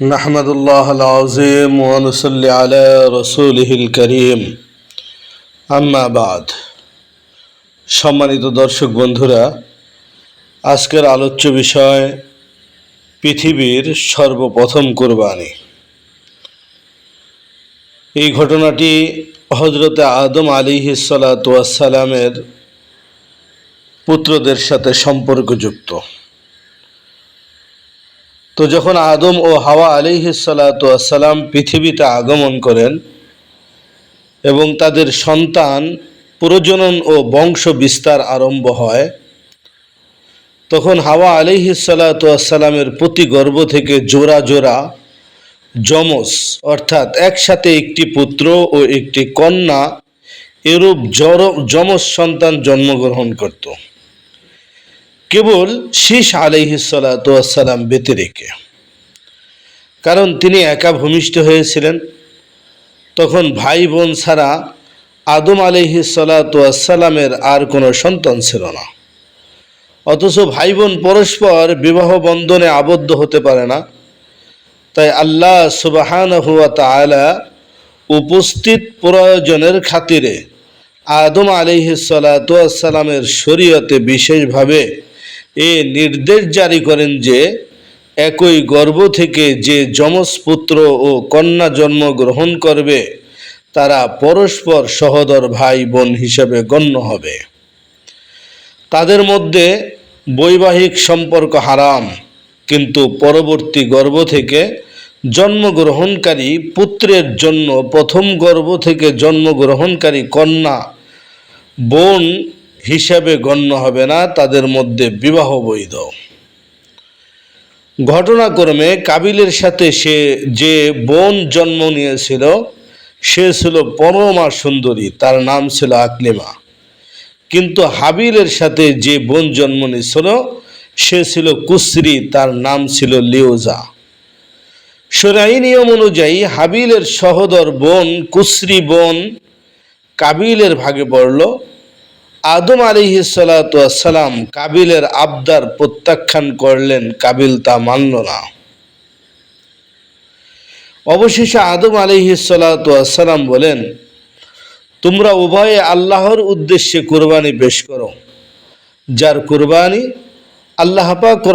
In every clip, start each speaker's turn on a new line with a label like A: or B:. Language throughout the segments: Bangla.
A: نحمد الله العظيم ونصلي على رسوله الكريم আম্মা বাদ সম্মানিত দর্শক বন্ধুরা আজকের আলোচ্য বিষয় পৃথিবীর সর্বপ্রথম কোরবানি এই ঘটনাটি হজরতে আদম আলী সালামের পুত্রদের সাথে সম্পর্কযুক্ত তো যখন আদম ও হাওয়া আলিহিসাল্লাম পৃথিবীতে আগমন করেন এবং তাদের সন্তান, প্রজনন ও বংশ বিস্তার আরম্ভ হয়, তখন হাওয়া আলিহিসাল্লামের প্রতি গর্ভ থেকে জোড়া জোড়া যমজ, অর্থাৎ একসাথে একটি পুত্র ও একটি কন্যা এরূপ জর যমজ সন্তান জন্মগ্রহণ করত। কেবল শীষ আলিহিসাল্লাম বেঁতে রেখে কারণ তিনি একা ভূমিষ্ঠ হয়েছিলেন। তখন ভাই বোন ছাড়া আদম আলিহি সালাতামের আর কোনো সন্তান ছিল না। অথচ ভাই বোন পরস্পর বিবাহ বন্ধনে আবদ্ধ হতে পারে না। তাই আল্লাহ সুবাহান হুয়া তালা উপস্থিত প্রয়োজনের খাতিরে আদম আলিহি সালাতামের শরীয়তে বিশেষভাবে এ নির্দেশ জারি করেন যে, একই গর্ভ থেকে যে যমজ পুত্র ও কন্যা জন্ম গ্রহণ করবে, তারা পরস্পর সহদর ভাই বোন হিসেবে গণ্য হবে। তাদের মধ্যে বৈবাহিক সম্পর্ক হারাম, কিন্তু পরবর্তী গর্ভ থেকে জন্মগ্রহণকারী পুত্রের জন্য প্রথম গর্ভ থেকে জন্মগ্রহণকারী কন্যা, বোন হিসাবে গণ্য হবে না, তাদের মধ্যে বিবাহ বৈধ। ঘটনাক্রমে কাবিলের সাথে সে যে বোন জন্ম নিয়েছিল, সে ছিল পরমা সুন্দরী, তার নাম ছিল আকলিমা। কিন্তু হাবিলের সাথে যে বোন জন্ম নিয়েছিল, সে ছিল কুসরি, তার নাম ছিল লিওজা। সরাই নিয়ম অনুযায়ী হাবিলের সহদর বোন, কুসরি বোন কাবিলের ভাগে পড়ল। আদম আলিহি সালাম কাবিলের আবদার প্রত্যাখ্যান করলেন, কাবিল তা মানল না। অবশেষে আদম আলিহি সালাম বলেন, তোমরা উভয়ে আল্লাহর উদ্দেশ্যে কোরবানি পেশ করো। যার কোরবানি আল্লাহ পাক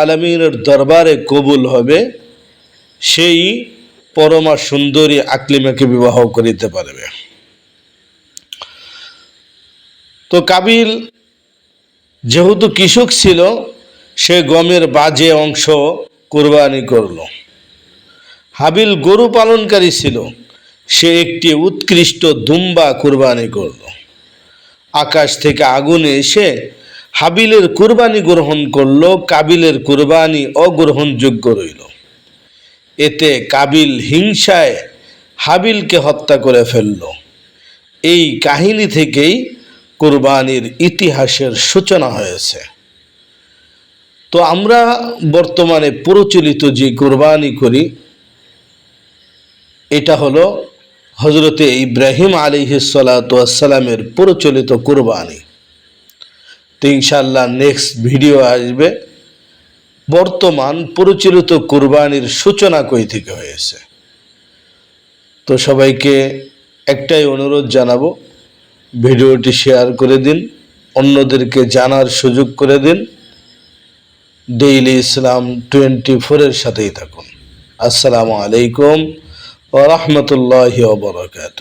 A: আলমিনের দরবারে কবুল হবে, সেই পরমা সুন্দরী আকলিমাকে বিবাহ করিতে পারবে। তো কাবিল যেহেতু কৃষক ছিল, সে গমের বাজে অংশ কোরবানি করল। হাবিল গরু পালনকারী ছিল, সে একটি উৎকৃষ্ট দুম্বা কোরবানি করল। আকাশ থেকে আগুনে এসে হাবিলের কুরবানি গ্রহণ করল, কাবিলের কুরবানি অগ্রহণযোগ্য রইল। এতে কাবিল হিংসায় হাবিলকে হত্যা করে ফেলল। এই কাহিনী থেকেই কোরবানির ইতিহাসের সূচনা হয়েছে। তো আমরা বর্তমানে প্রচলিত যে কোরবানি করি, এটা হলো হজরতে ইব্রাহিম আলী সালাতামের প্রচলিত কোরবানি। তো ইনশাল্লাহ নেক্সট ভিডিও আসবে। বর্তমান প্রচলিত কোরবানির সূচনা কই থেকে হয়েছে? তো সবাইকে একটাই অনুরোধ জানাব ভিডিওটি শেয়ার করে দিন, অন্যদেরকে জানার সুযোগ করে দিন। ডেইলি ইসলাম টোয়েন্টি ফোরের সাথেই থাকুন। আসসালামু আলাইকুম রহমতুল্লাহ বরকাত